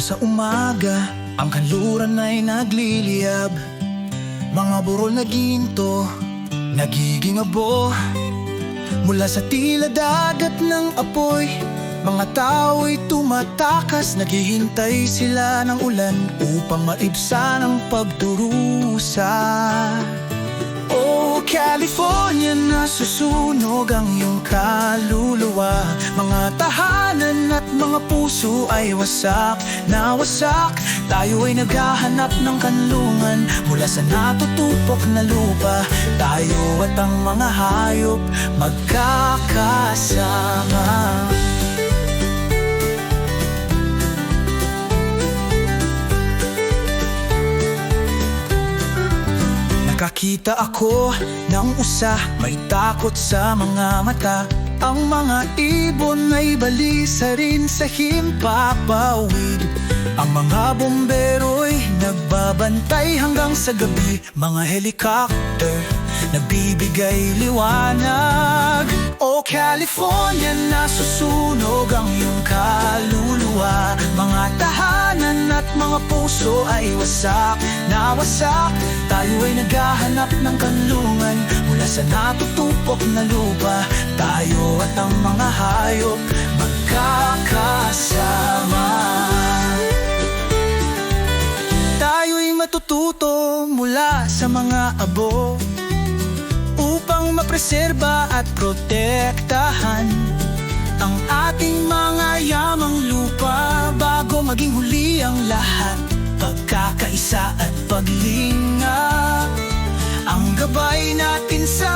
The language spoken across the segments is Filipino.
sa umaga Ang kanluran ay nagliliyab. Mga burol na ginto Nagiging abo. Mula sa tila dagat ng apoy Mga tao'y tumatakas. Naghihintay sila ng ulan Upang maibsan ang pagdurusa. Oh, California, nasusunog ang iyong kaluluwa. Mga tahanan mga puso ay wasak na wasak. Tayo ay naghahanap ng kanlungan. Mula sa natutupok na lupa Tayo at ang mga hayop magkakasama. Nakakita ako ng usa May takot sa mga mata Ang mga ibon ay balisa rin sa himpapawid. Ang mga bombero'y nagbabantay hanggang sa gabi. Mga helicopter nagbibigay liwanag. O California, nasusunog ang iyong kaluluwa. Mga tahanan at mga puso ay wasak na wasak. Tayo ay naghahanap ng kanlungan Mula sa natutupok na lupa Tayo at ang mga hayop magkakasama. Tayo'y matututo mula sa mga abo Upang mapreserba at protektahan Ang ating mga yamang lupa Bago maging huli ang lahat Pagkakaisa at paglinga Ang gabay natin sa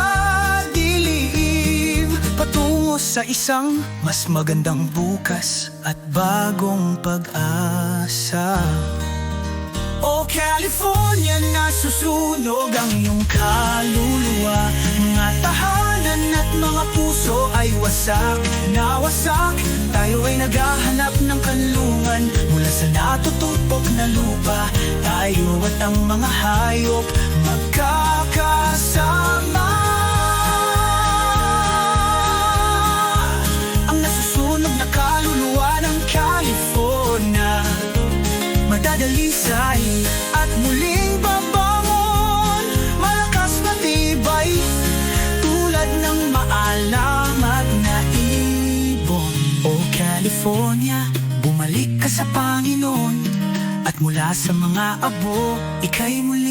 dilim Patungo sa isang mas magandang bukas At bagong pag-asa. O California, nasusunog ang iyong kaluluwa. Mga tahanan at mga puso ay wasak na wasak. Tayo ay naghahanap ng kanlungan Mula sa natutupok na lupa. Tayo at ang mga hayop magkakasama Ang nasusunog na kaluluwa ng California Madadalisay at muling babangon. Malakas matibay Tulad ng maalamat na ibon. O California, bumalik sa Panginoon. At mula sa mga abo, ika'y ahon